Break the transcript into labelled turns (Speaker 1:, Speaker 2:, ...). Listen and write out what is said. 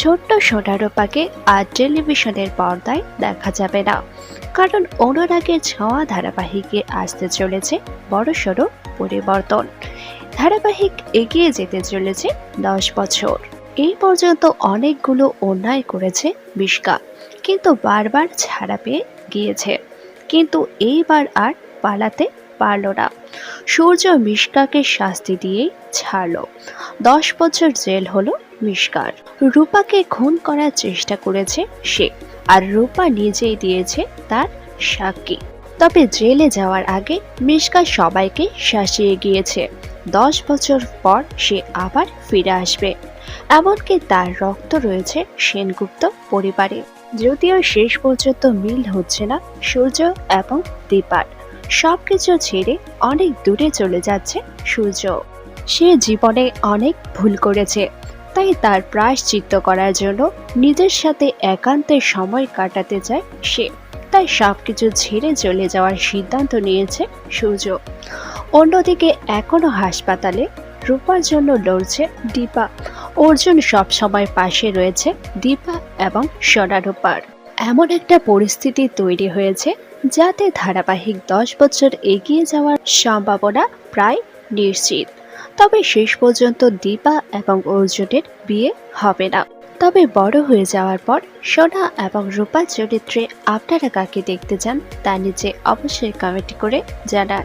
Speaker 1: ছোট্ট সোনারূপাকে আর টেলিভিশনের পর্দায় দেখা যাবে না। কারণ অনুরাগের ছোঁয়া ধারাবাহিকে আসতে চলেছে বড়সড় পরিবর্তন। ধারাবাহিক এগিয়ে যেতে চলেছে দশ বছর। এই পর্যন্ত অনেকগুলো অন্যায় করেছে বিষ্কা কিন্তু বারবার ছাড়া পেয়ে গিয়েছে। কিন্তু এইবার আর পালাতে পারল না। সূর্য মিশকাকে শাস্তি দিয়েই ছাড়ল। দশ বছর জেল হলো মিষ্কার রূপাকে খুন করার চেষ্টা করেছে সে, আর রূপা নিজেই দিয়েছে তার সাক্ষী। তবে জেলে যাওয়ার আগে মিশকা সবাইকে শাসিয়ে গিয়েছে। দশ বছর পর সে আবার ফিরে আসবে। এমনকি তার রক্ত রয়েছে সেনগুপ্ত পরিবারে। যদিও শেষ পর্যন্ত মিল হচ্ছে না সূর্য এবং দীপার। সবকিছু ছেড়ে অনেক দূরে চলে যাচ্ছে সূর্য। সে জীবনে অনেক ভুল করেছে, তাই তার প্রায়শ্চিত্ত করার জন্য নিজের সাথে একান্তের সময় কাটাতে চায় সে। তাই সবকিছু ছেড়ে চলে যাওয়ার সিদ্ধান্ত নিয়েছে সূর্য। অন্যদিকে এখনও হাসপাতালে রূপার জন্য লড়ছে দীপা। অর্জুন সবসময় পাশে রয়েছে দীপা এবং সোনা রূপার। এমন একটা পরিস্থিতি তৈরি হয়েছে যাতে ধারাবাহিক দশ বছর এগিয়ে যাওয়ার সম্ভাবনা প্রায় নিশ্চিত। তবে শেষ পর্যন্ত দীপা এবং অর্জুনের বিয়ে হবে না। তবে বড় হয়ে যাওয়ার পর সোনা এবং রূপা চরিত্রে আপনারা কাকে দেখতে চান তা নিচে অবশ্যই কমেন্ট করে জানান।